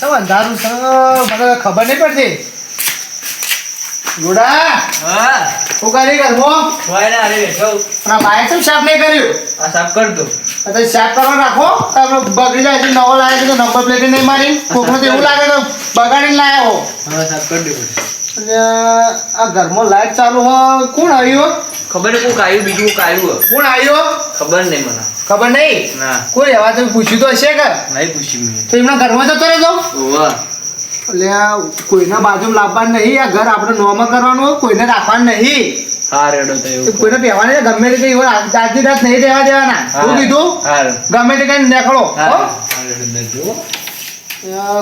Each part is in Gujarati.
તો અંધારું છે મને ખબર નહીં પડતી. ગુડા હા. હું કરી કરવો ના અરે બેઠો પણ આ બાઈક સાફ નહીં કર્યું? આ સાફ કર દો તો સાફ કરવા રાખો. તમે બગડી જાય છે નવો છે તો નંબર પ્લેટ નહીં મારી. કોકનો તો એવું લાગે તો બગાડીને લાવ્યો હવે સાફ કરી દો આ ઘરમાં લાઈટ ચાલુ હોય. કોણ આવ્યો? ખબર નહીં કોક આવ્યું બીજું કોક આવ્યું કોણ આવ્યો? ખબર નહીં મને. ખબર નહીં ના. કોઈ એવા તમે પૂછ્યું તો હશે કે? નહીં પૂછ્યું મેં. તો એમના ઘરમાં જતો રહેજો. એટલે કોઈના બાજુ લાવવાનું નહીં આ ઘર આપણે નોમાં કરવાનું હોય કોઈને રાખવાનું નહીં. હા રેડો તો એ એવું કોઈને પહેવાની ગમે તે કઈ આજની રાત નહીં રહેવા દેવાના. શું કીધું? ગમે તે કઈ નીકળો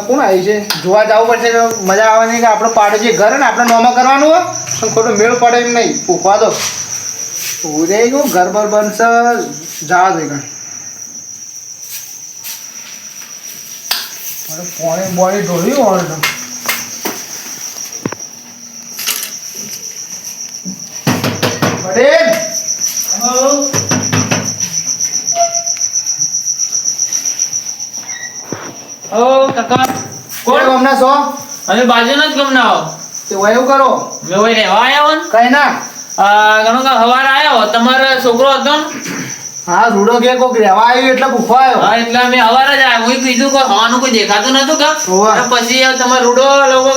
કોણ આવ્યું છે? જોવા જવું પડશે મજા આવવાની કે આપણે પાડો છે ઘર ને આપણે નોમાં કરવાનું હોય? પણ ખોટો મેળ પડે એમ નહીં. પૂખવા દો ઘર બર બનશે જવા દે કણ. મારે પોણી બોણી ઢોળ્યું હોય તો. પટેલ! ઓ કાકા? કોણ ગમના છો? અમે બાજુના જ ગમના આવો તે એવું કરો. મેં ઓય રહેવા આવ્યો કઈ ના. ઘણો કે હવારે આવ્યો તમારો છોકરો હતો ને? હા રૂડો કે કોક રહેવા આવ્યો એટલે પૂખવા હા એટલે અમે અવાર જ આવ્યો. હું કીધું કે હવાનું કોઈ દેખાતું નતું કે? પછી તમારો રૂડો લોકો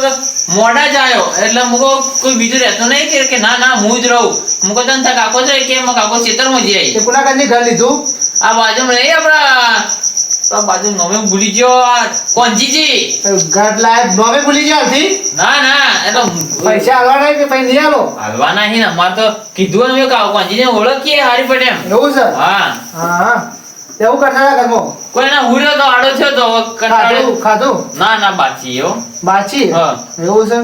મોડા જ આવ્યો. એટલે મુકો કોઈ બીજું રહેતું નહીં કે ના ના હું જ રહું. મુકો તને કાકો છે? કે કાકો ખેતરમાં જઈ આવી. તે કોના ઘર લીધું? આ બાજુ નહીં આપણા આ બાજુ નમે ભૂલી ગયો આ કોંજીજી ઘર લાયક નોમે ભૂલી ગયા હતી ના ના એ તો પૈસા હાલવાના કે પૈ નહીં આલો? હાલવા નહીં અમારે તો કીધું ને કોંજીને ઓળખીએ હારી પડે એમ એવું છે? હા. હા હા. એવું કરતા હતા ઘરમાં? કોઈ ના હુર્યો તો આડો થયો તો કટાડું ખાધું ના ના બાચી એવો બાચી? હા. એવું છે.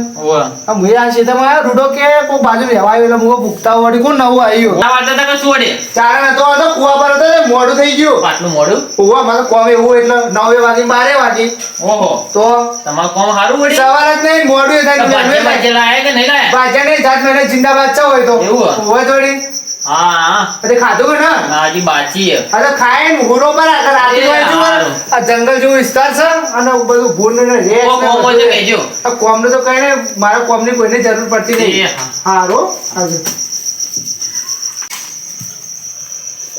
આ ક્ષેત્રમાં આવ્યો રૂડો કે કો બાજુ રહેવા આવ્યું એટલે મુએ ભૂખતા વળી કોણ નવું આવ્યું? આ વાત હતા કે શું વડે ચારણ હતો હતો કુવા પર હતો મોડું થઈ ગયું. આટલું મોડું? કુવા મારે કોમ એવું એટલે નવે વાગી બારે વાગી. ઓહો. તો? તમારું કોમ સારું વળી? સવાર જ નહીં મોડું થાય તો બાજે લાયા કે નહીં લાયા? બાજે નહીં જાત મને જિંદાબાદ ચા હોય તો. એવું? હોય? થોડી હા. ખાધું ના? બાચી અરે ખાય ને હુરો પર આગળ રાતે હોય જો આ જંગલ જેવો વિસ્તાર છે અને બધું ભૂંડ ને રેત કોમ ને કોમ બધું હોય તો કહેજો. આ કોમને તો કઈ નહીં મારા કોમની કોઈને જરૂર પડતી નહીં. હારો આવજો.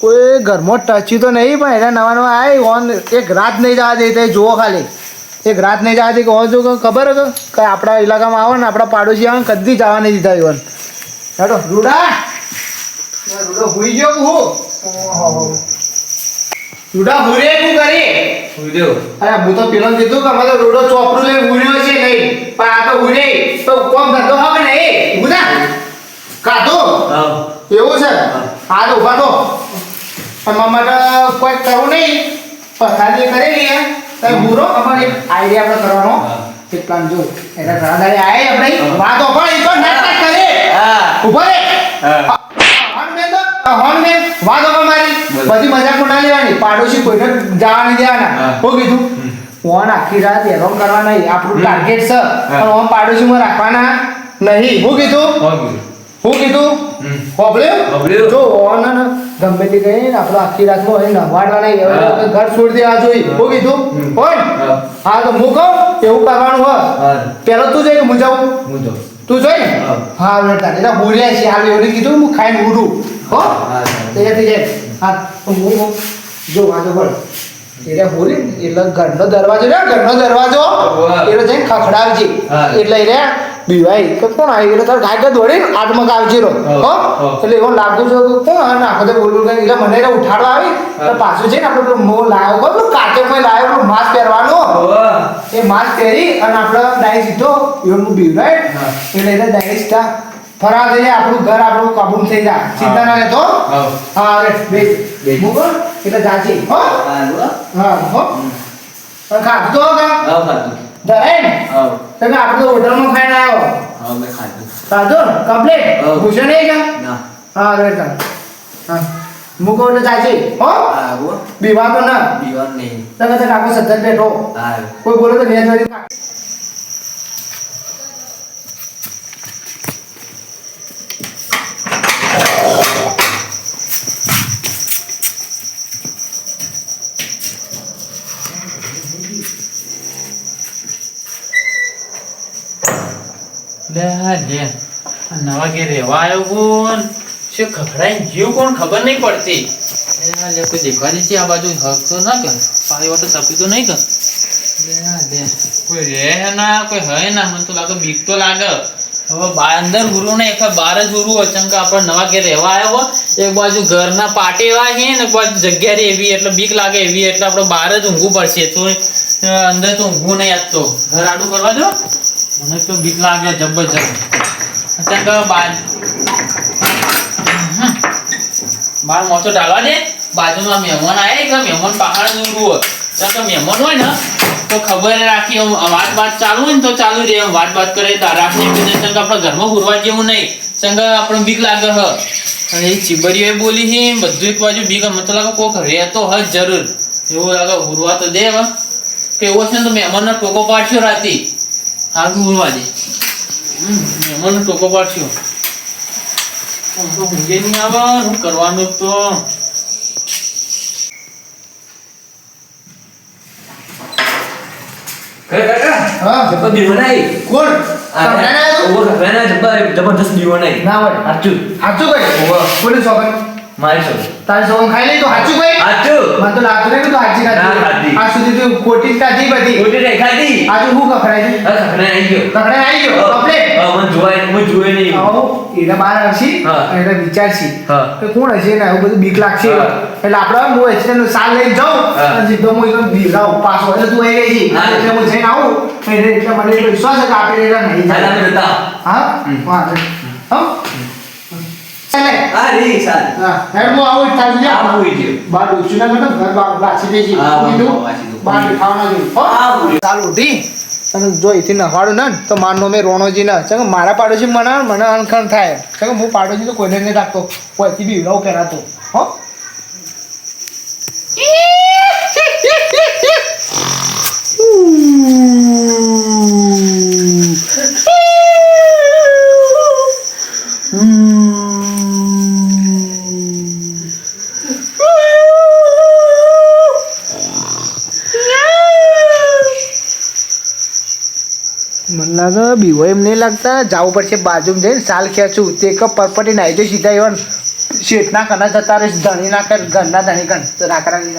કોઈ ઘરમાં ટચ્યું તો નહીં પણ એના નવા નવા આય ઓન એક રાત નહીં જવા દે તે જુઓ ખાલી. એક રાત નહીં જવા દે કે ઓન જો ખબર હતો કે? આપણા ઇલાકામાં આવે ને આપણા પાડોશી આવે કદી જવા નહીં દીધા ઇવન હેડો રૂડા! રૂડો હુઈ ગયો કે હું રૂડા હુરે કુ કરી ઉડ્યો. અરે હું તો પેલો કીધું કે અમારો રોડો ચોપડું લઈને ઉડ્યો છે નહીં. પણ આ તો ઉડે તો કોમ ધંધો હવે નહીં. ઉડા કાઢો હા. એવું છે? આ તો ઊભા તો પણ મારા કોઈ કરવું નહીં. પથારી કરે લઈએ તો ભૂરો અમારે એક આઈડિયા આપણે કરવાનો. હા. પ્લાન જો. એટલે ઘણા દાડે આય આપણે. વાતો પણ ઈ તો નાટક કરે. હા. ઊભો રે. હા. હોર્ન બેન પણ મારી. બધી મજાક ના લેવાની. પાડોશી કોઈને જવા નહીં દેવાના. હો. કીધું ફોન આખી રાત હેરાન કરવા નહીં. આપણું ટાર્ગેટ છે. પણ ઓમ પાડોશીમાં રાખવાના નહીં. હું કીધું હું કીધું? હોભળ્યું. જો ઓન ને ગમે તે કહીએ ને આપણે આખી રાતમાં અહીં નવાડવા નહીં. હવે ઘર છોડી દેવા જોઈએ. હું. કીધું. હોય હા. તો હું કહું એવું કરવાનું હોય. પેલો તું જઈ હું જાઉં તું જોઈ હા. તારે. બોલ્યા છે હાલ એવું કીધું. હું ખાઈને ઉડું હો. હા. જાય હા હું હું જો વાંધો પડ એટલે બોલી એટલે ઘરનો દરવાજો ને ઘરનો દરવાજો. એટલે જઈને ખખડાવજે. એટલે એને બીવાય કે કોણ આવી એટલે તારે ગાય દોડી આટમાં આવજે રો હો એટલે એવો લાગુ છે કે કોણ આ નાખો તો બોલું કે એટલે મને એને ઉઠાડવા આવી તો પાછું છે ને આપણે પેલું મોં લાવ્યો પેલું કાચરમાં લાવ્યો પેલું માસ્ક પહેરવાનો એ માસ્ક પહેરી અને આપણે ડાયરી સીધો એવું એટલે એને સીધા ફરવા થઈ જાય આપણું ઘર આપણું કબૂલ થઈ જાય. ચિંતા ના લેતો હા. અરે બે. બે. મૂકો એટલે જાચી હો. હા. હા ખાધું કા હા, ખાધું. ધરાય ને હા. તમે આપણો હોટલમાં ખાઈને આવ્યો હા, મેં ખાધું. ખાધો કમ્પ્લીટ? હા. ભૂષણ નહીં કા ના. હા અરે હા. મૂકો એટલે જાચી હો. હો. બીવા તો ના. બીવાનું નહીં. તમે તો કાકો સદ્ધર બેઠો. હા. કોઈ બોલે તો વેજ વાળી ખા. લે નવા ઘેર રહેવા આવ્યો કોણ? શું ખખડાઈ ગયું કોણ ખબર નહીં પડતી. લે કોઈ દેખવા દે છે આ બાજુ? હક તો ના કર પાણી વાટો સપી તો નહીં કર કોઈ રહે ના કોઈ હે ના મને તો લાગે બીક તો લાગે. હવે બાર અંદર ગુરુ ને એક બાર જ ગુરુ અચંક આપણે નવા ઘેર રહેવા આવ્યો એક બાજુ ઘરના પાટે એવા છે ને એક બાજુ જગ્યા રે એવી એટલે બીક લાગે એવી એટલે આપણે બહાર જ ઊંઘવું પડશે. તો અંદર તો ઊંઘવું નહીં આપતો ઘર આડું કરવા દો. મને તો બીક લાગે જબરજસ્ત. બાજ બાર? મોચો ડાલવા દે. બાજુમાં મહેમાન આવે એટલે મહેમાન પહાડ ઊંઘવું હોય. તો મહેમાન હોય ને, તો ખબર રાખી વાત વાત ચાલુ હોય ને તો ચાલુ રહે. વાત વાત કરે, તારા બીજે ચંગ આપણે ઘરમાં ઘૂરવા જેવું નહીં. સંગ આપણે બીક લાગે હ. અને એ ચીબરીઓ બોલી છે બધું એક બાજુ બીક. મને તો લાગે કોક રહેતો હ જરૂર. એવું લાગે ઘૂરવા તો દે કે એવો છે ને તો મહેમાનનો ટોકો પાડશો રાતી. હાલ બોલવા દે. મહેમાનનો ટોકો પાડશો. હું તો ઊંઘે નહીં આવે શું કરવાનું તો? હા. જબરદસ્ત દીવો નહીં ના હોય. સાચું સાચું કઈ ઓવો. સોગન મારી સૌ તારે સોગન ખાઈ લઈ તો ભાઈ? મને તો લાગતું નહીં કે તું ખાધી. ખાધી. આ સુધી તું ખોટી ખાધી બધી. ખોટી નહીં ખાધી. આજે હું કખડાઈ છે હા આવી ગયો. કખડાઈ આવી ગયો? કમ્પ્લેટ? હા મને જોવાય મને જોવે નહીં. આવો એને બહાર આવશી એને વિચારશી. કે કોણ હશે ને એવું બધું બીક લાગશે. એટલે આપણે હું એક્સિડન્ટ સાલ લઈને જાઉં. અને સીધો હું એકદમ બીરાવ પાછો એટલે તું આવી ગઈ એટલે હું જઈને આવું એટલે એટલે મને એટલો વિશ્વાસ છે કે આપણે એના નહીં. હા. હો હા જા ના એથી નહાડું ને તો મારનો મેં રોણોજી ના. ચંગ મારા પાડોશી મને મને અણખણ થાય. ચંગ હું પાડોશી તો કોઈને નહીં રાખતો. કોઈથી બી રહું કરાતો. હો. મને લાગે બીવો એમ નહીં લાગતા. જવું પડશે બાજુમાં જઈને સાલ ખેંચું. તે કપ પરપટી નાઈ જાય સીધા એવા શેઠના કના જતા રહીશ ધણી ના કર ઘરના ધણી કણ તો રાખડા ને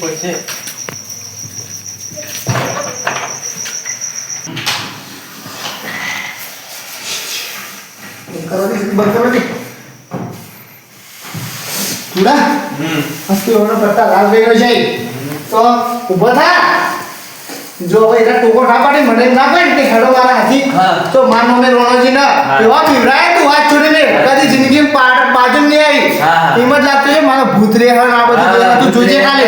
પડશે બંધ કરો ને, બંધ કરો ને. ચૂડા હસ્તી ઓનો કરતા લાલ વેગો છે. તો ઊભો થા. જો હવે એના ટોકો ના પાડે મને ના પાડે હેડો મારા હાથી. તો મે રોણોજી ના એવા પીવરાય તું કદી જિંદગી પાડ બાજુ નહીં આવી. એમ જ લાગતું છે મારો ભૂત રે હણ આ બધું તું જોજે ને.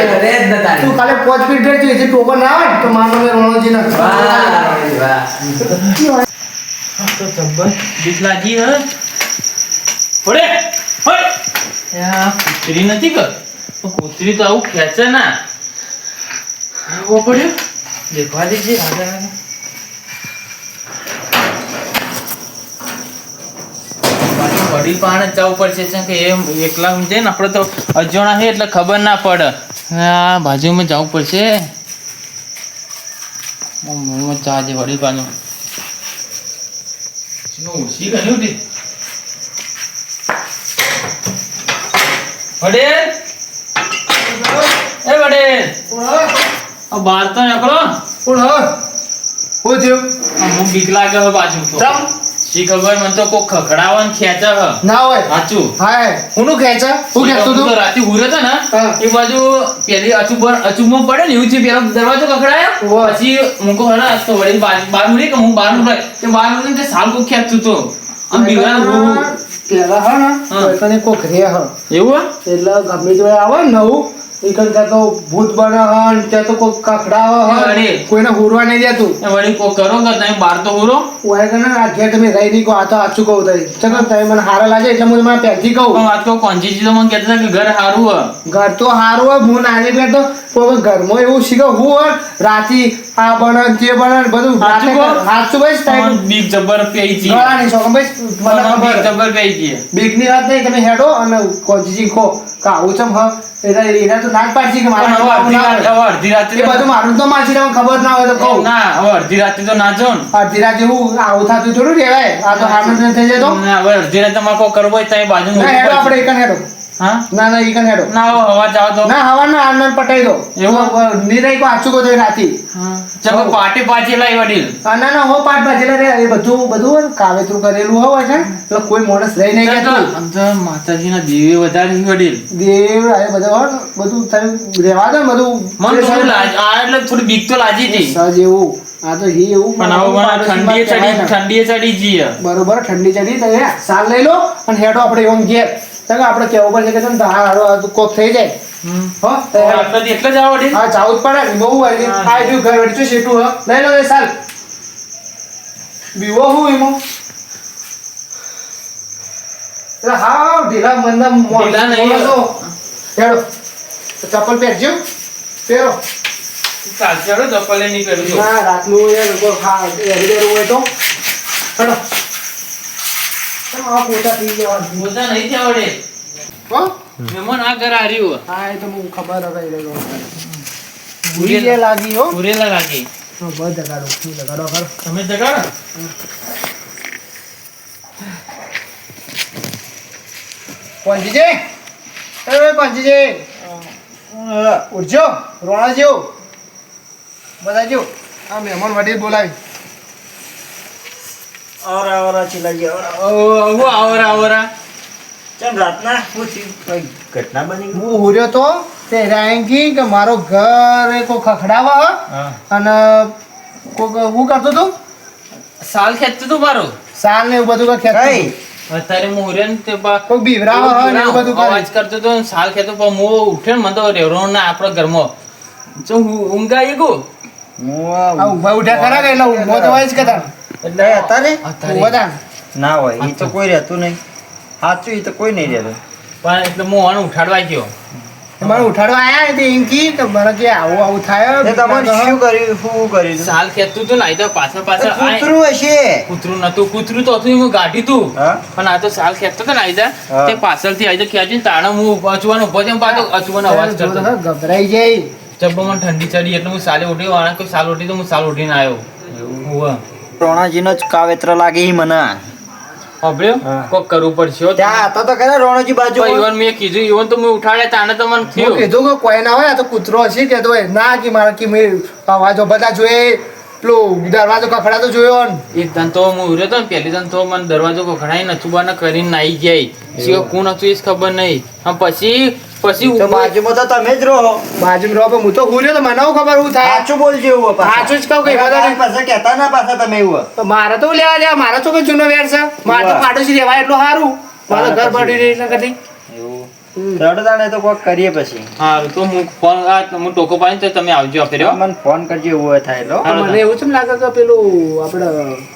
તું કાલે પોચ ફીટ ફેર છે ટોકો ના આવે તો માનો મે રોણોજી ના તો જબ્બર બીક લાગી હે? પડે હટ યા કૂતરી નથી કર. કૂતરી તો આવું ખેંચે ના. આવો પડ્યો? દેખવા દેજે આગળ પાછું પાણે જવું પડશે કે એમ એકલા સમજે ને આપણે તો અજાણા છે એટલે ખબર ના પડે. આ બાજુમાં જવું પડશે. ચા જે વડીલ પાનું ઓછી કરી હતી વડેલ? એ વડેલ. આ બહાર તો નીકળો. કોણ હ ઓ થયો આ હું બીક લાગે હવે બાજુ તો શી ખબર મને તો કોક ખખડાવન ખેંચે હ. ના હોય. સાચું. હા હુંનું ખેંચે? હું ખેંચતો તો તું? રાતે હુરો હતો ને એ બાજુ પેલી અચૂક અચૂકમાં પડે ને એવું છે પેલો દરવાજો ખખડાયો. પછી મૂકો હલા તો વળી બાર ઉડી કે હું બાર ઉડાય તે બાર ઉડીને તે સાલ કોક ખેંચતો તો. આમ બીવાના બહુ. પેલા હા ને હા. તો એકને કોક રે હ. એવું હે? એટલે ગમે તે આવે નવું. એકન ત્યાં તો ભૂત બને હ ત્યાં તો કોઈ કકડાવે હ કોઈને હુરવા નહીં દેતું. વળી કોક કરો કે તમે બાર તો હુરો? ઓય કે ના ઘેર તમે રહી નહીં આ તો સાચું કહું તઈ. ચલો તમે મને હારા લાગે એટલે હું કહું. પણ આજ કોંજીજી તો મને કહેતા કે ઘર હારું હ ઘર તો સારું હોય હું નાની બેઠ તો ઘરમાં એવું શીખો હું હોય રાતી આ બને ને તે બને બધું સાચું ભાઈ ટાઈમ બીક જબર પેઈ જી ગળા નહીં છો ભાઈ મને બીક ખબર. જબર પેઈ જી બીકની વાત નહીં તમે હેડો અને કોજીજી ખો. કે આવું ચમ હ? એટલે એના તો ના જ પાડશે કે મારા અડધી રાત એ બધું મારું તો માછી તમને ખબર ના હોય તો કહું. ના હવે અડધી રાતે તો ના જો અડધી રાતે હું આવું થતું થોડું રહેવાય. આ તો હારું થઈ જાય તો. ના, હવે અડધી રાતે તમારે કોઈ કરવો હોય તો બાજુ આપણે હેડો. હા ના ના ઈકન હેડો. ના હવા જાવ તો ના હવા ના આનંદ પટાઈ દો. એવું? નિરાઈ કો આછું કો રાતી ચલો પાટી પાછી લાવી વડીલ. ના ના હો પાટ બાજેલા રે એ બધું બધું કાવેતરું કરેલું હોય છે એટલે કોઈ માણસ રહી નહીં ગયું માતાજીના દેવી વધારે છે વડીલ. દેવ આ બધું બધું તમે રહેવા દો બધું મન થોડું આ એટલે થોડી બીક તો લાજી હતી. સજ એવું. આ તો હી એવું પણ આવો ઠંડીએ ચડી ઠંડીએ ચડી જઈએ. બરોબર ઠંડી ચડી તો એ સાલ લઈ લો અને હેડો આપણે એવું ઘેર. ચાલો આપણે કેવું પડશે કે તમે હારો કોક થઈ જાય. હો એટલે જ આવો હા જાવું જ પડે. બહુ વાગે. આ જો ઘર વેચું શેઠું હ? લઈ લો એ સાલ. બીવો હું એમાં? એટલે હા ઢીલા મંદા ઢીલા નહીં. તો. હેડો. ચપ્પલ પહેરજો. પહેરો. ચાલશે હેડો ચપ્પલે નહીં પહેરું હા ના રાતનું યાર કોઈ હા બેરું હોય તો. હેડો. આવા પોતા થઈ ગયા મોજા નહીં થયા વડીલ હો? મહેમાન આ ઘર હાર્યું હા એ તો હું ખબર હવે એ લોકો. ગયા લાગી હો. ઉરેલા લાગી. તો બસ જગાડો શું જગાડો કર તમે જગાડો. પંચીજી એ પંચીજી. ઉઠજો રોણા જેવું. બધા જેવું આ મહેમાન વડીલ બોલાવી. આવરા આવરા ચીલા ગયા હું આવરા આવરા ચમ રાતના? થયું? ઘટના બની? હું હુર્યો તો તે રાયંગી કે મારો ઘર એ કોઈ ખખડાવા અને કોક હું કરતો તું સાલ ખેંચતો તું મારું? સાલ ને એવું બધું ખેંચતો અત્યારે હું હોર્યો ને તે કોઈ બીવરાવા હોય ને એવું બધું અવાજ કરતો તો સાલ ખેતો પણ હું ઉઠ્યો ને મને તો રેવરો ના આપણા ઘરમાં. જો હું ઊંઘ આવી હું ઊભા ઉઠ્યા ખરા કે એટલે ઊભો તો હોય જ કદાચ એટલે અત્યારે ઊભો ના હોય એ તો કોઈ રહેતું નહીં. સાચું એ તો કોઈ નહીં રહેતું. પણ એટલે હું આને ઉઠાડવા ગયો. તમારે ઉઠાડવા આવ્યા એટલે એમ કી તો મારે કે આવું આવું થાય તે તમારે શું કર્યું? શું કર્યું સાલ ખેતું તું ને આ તો પાછળ પાછળ કૂતરું હશે. કૂતરું નતું કૂતરું તો હતું હું ગાઢી તું. પણ આ તો સાલ ખેતો હતો ને આયદા હા. તે પાછળથી આયદા ખેંચીને તાણે હું અચવાનો ઊભો છે પાછો અચવાનો અવાજ કરતો ગભરાઈ જાય. જબ્બો મને ઠંડી ચડી એટલે હું સાલે ઉઠ્યો આને કોઈ સાલ ઉઠી તો હું સાલ ઉઠીને આવ્યો. ઉવ્વ. રોણાજીનો જ કાવેત્ર લાગે ઈ મને. સાંભળ્યો? કોક કરવું પડશે ત્યાં હતા તો ખરા રોણાજી બાજુ ઈવન મેં કીધું ઈવન તો મેં ઉઠાડ્યા તાણે તો મને થયું. કીધું કે કોઈ ના હોય આ તો કૂતરો હશે કે તો ના કે મારે કે મેં અવાજો બધા જોઈએ. પેલું દરવાજો કખડાતો જોયો ને. ધન તો હું ઉર્યો હતો ને પહેલી તો મને દરવાજો ખખડાઈ નચુબાને કરીને નાઈ જાય સિવાય કોણ હતું એ ખબર નહીં. પછી પછી તો બાજુમાં તો તમે જ રહો. બાજુમાં રહો પણ હું તો હુર્યો તો મને હું ખબર હું થાય? સાચું બોલજો એવું સાચું જ કહું કે. પાછા કહેતા ના પાછા તમે એવું તો મારે તો લેવા લેવા મારા તો કોઈ જૂનો વેર છે. મારે તો. પાડોશી રહેવાય એટલું સારું. મારો ઘર પાડી પડી રહી નથી રડતાને તો કોક કરીએ પછી. હા તો હું ફોન આ હું ટોકો પાડીને તો તમે આવજો મને ફોન કરજો એવું થાય લો મને એવું કેમ લાગે કે પેલું આપણે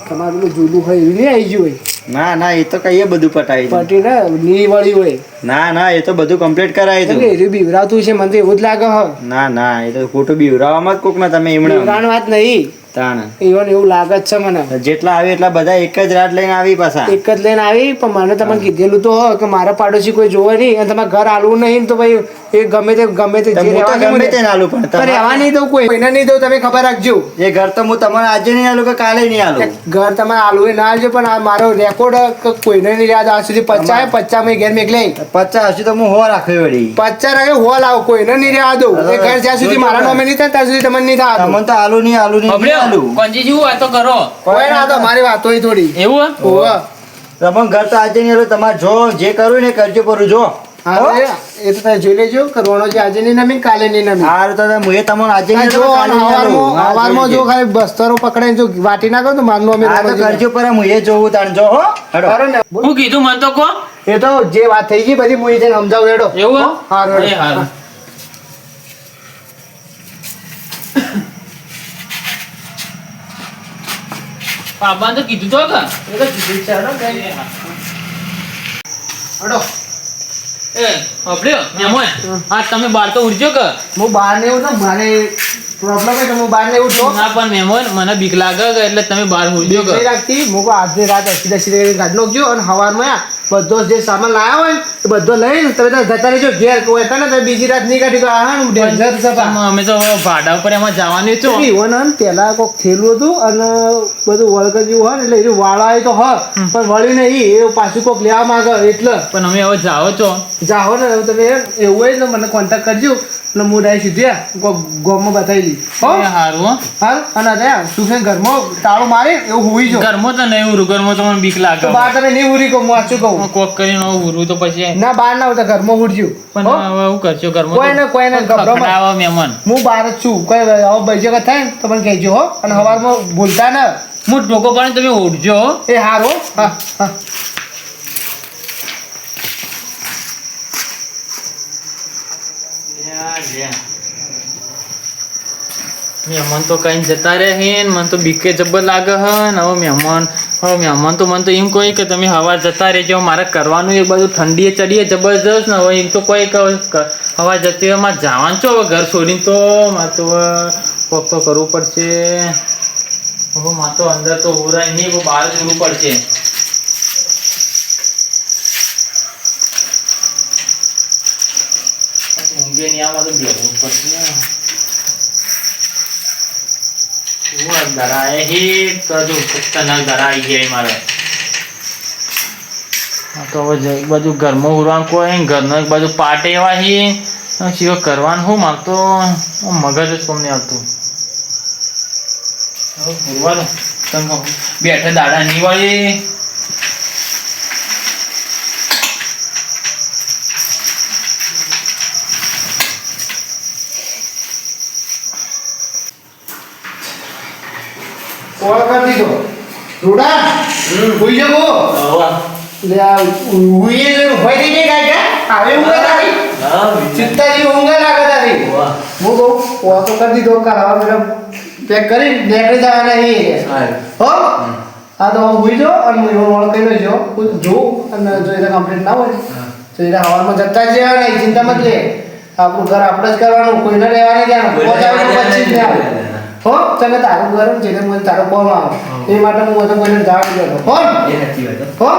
તમારું પેલું જૂનું હોય એવું નહીં આવી ગયું હોય. ના ના એ તો કહીએ બધું પટાવી પટી ને નીલી વાળી હોય. ના ના એ તો બધું કમ્પ્લીટ કરાવી દઉં કે બીવરાતું છે મને તો એવું જ લાગે હ. ના ના એ તો ખોટું બીવરાવામાં જ કોકને તમે એમણે બીવરાણ વાત નહીં. તાણ. even એવું લાગે જ છે મને. જેટલા આવે એટલા બધા એક જ રાત લઈને આવી પાછા. એક જ લઈને આવી પણ મને તમને કીધેલું તો હ કે મારા પાડોશી કોઈ જોવે નહીં અને તમારે ઘર આલવું નહીં તો ભાઈ એ ગમે તે ગમે તે જે રહેવા ગમે તે ના. પણ. રહેવા નહીં દઉં કોઈ. એને નહીં દઉં તમે ખબર રાખજો. એ ઘર તો હું તમારે આજે નહીં આલું કે કાલે નહીં આલું? ઘર તમારે આલું એ ના આવજો પણ આ મારો રેકોર્ડ કોઈને નહીં યાદ. આજ સુધી પચાસ પચાસ મેં ઘેર મેકલે પચાસ હશે તો હું હો રાખવી વળી. પચાસ રાખ્યો હો આવો કોઈને નહીં રહેવા દઉં. એ ઘર જ્યાં સુધી મારા નામે નહીં થાય ત્યાં સુધી તમને નહીં થાય. તમને તો આલુ નહીં આલુ નહીં આલું. કોંજી જેવું વાતો કરો. કોઈ ના તો મારી વાતો થોડી. એવું હોવા. રમણ ઘર તો આજે નહીં આલું તમારે જો જે કરવું ને કરજો કરું જો. હા, એ તો તમે જોઈ લેજો કરવાનો છે આજે નહીં નમી કાલે નહીં નમી હારું તો હું એ તમને આજે નહીં જો. હવારમાં જો ખાલી બસ્તરો પકડાઈને જો વાટી નાખો તો મારનું અમે હા તો કરજો પર હું એ જોવું તાણ જો હો હેડો. ને? હું કીધું મને તો કહો એ તો જે વાત થઈ ગઈ બધી હું એને સમજાવું હેડો એવું હારું, હારું. પાપાને તો કીધું તો કે એ તો કીધું છે, હેડો. હેડો. હા. તમે બહાર તો ઉડજો કે. હું બહાર ને એવું તો મારે પ્રોબ્લેમ હોય હું બાર ને છું ના પણ મેમોન મને બીક લાગે કે એટલે તમે બહાર ઉડજો કે. રાખતી હું કહું રાત અસી દસી કાઢી નાખજો અને સવારમાં આ બધો જે સામાન લાવ્યા હોય ને એ બધો લઈને તમે તો જતા રહેજો. ઘેર કોઈ હતા ને તો બીજી રાત નહીં કાઢી તો આ હા ડેન્જર સભા અમે તો ભાડા ઉપર એમાં જવાની છો ઈ ઈવન આમ પેલા કોક થેલું હતું અને બધું વળગ જેવું હોય ને એટલે એનું વાળા તો હ પણ વળી નહીં. એ પાછું કોક લેવા માંગે એટલે. પણ અમે હવે જાઓ છો. જાઓ ને તમે એવું હોય ને મને કોન્ટેક્ટ કરજો. એટલે હું ડાય સીધી ગોમમાં બતાવી એ હારું હો. હા અને ત્યાં છે ઘરમાં તાળો મારે એવું હોવી જો ઘરમાં તો નહીં ઉરું ઘરમાં તો મને બીક લાગે. બહાર તમે નહીં ઉરી કહું વાંચું કહું. કોક કોક કરીને ઉરું તો પછી ના બહાર ના આવતા ઘરમાં ઉડજો પણ? હવે હું કરજો ઘરમાં કોઈ ને કોઈ ને. ખખડાવો મહેમાન. હું બહાર જ છું. કોઈ આવો બજે થાય ને તો મને કહેજો હો. અને સવારમાં ભૂલતા ના. હું ટોકો પાણી તમે ઉડજો. એ હારો હા હા. મહેમાન તો કઈ જતા રહે હે મને તો બીકે જબ્બર લાગે હ ને. હવે મહેમાન હવે મહેમાન તો મને તો એમ કહે કે તમે હવા જતા રહેજો, મારે કરવાનું એ બધું ઠંડીએ ચડીએ જબરજસ્ત ને હવે એમ તો કોઈ હવા જતી હોય, મારે જવાનું છો હવે ઘર છોડીને તો, મારે તો કોક તો કરવું પડશે. હવે મારે તો અંદર તો ઉરાય નહીં બહાર જવું પડશે. ઊંઘે નહીં આમાં તો બેહવું પડશે ને. શું હે તો જો ખતરનાક દરાઈ ગયા મારે. તો હવે જ- બધું ઘરમાં ઉરવાનું કોઈ ઘરનો એક બાજુ પાટે એવા હે. સિવાય કરવાનું હું મારે મગજ જ કોમ નહીં આવતું. કહું, બેઠે દાડા નહીં વળી કોલ કરી દીધો રૂડા હોઈ જાવ લે આ ઉઈએ જો હોય થઈ જાય કાકા આવે ઊંઘ તારી. ચિત્તા જેવી ઊંઘ લાગે તારી. હું કહું કોલ તો કરી દીધો. કરાવા મેડમ પેક કરી નીકળી જવાના અહીં હો. હા? તો હું જાઉં અને હું એવો મોડ કરી લેજો જોઉં અને જો એને કમ્પ્લીટ ના હોય. તો એને હવામાં જતા જ રહેવાના એ ચિંતા મત લે. આપણું ઘર આપણે જ કરવાનું કોઈને રહેવાની નહીં દેવાનું. પહોંચાડવાનું પછી જ લેવાનું હો તને તારું છે જેને મને તારો કોમ આવે એ માટે હું બધું મને જવા દેતો હો હો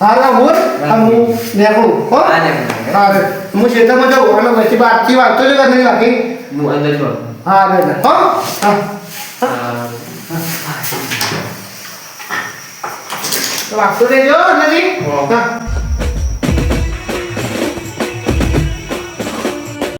હા ના હું અને હું નીકળું. હો હા, નીકળું. હા રે. હું ખેતરમાં જાઉં અને પછી બારથી વાગતો જ કર નહીં બાકી હા રે રે. હો હા. તો વાગતો રહેજો નથી હા.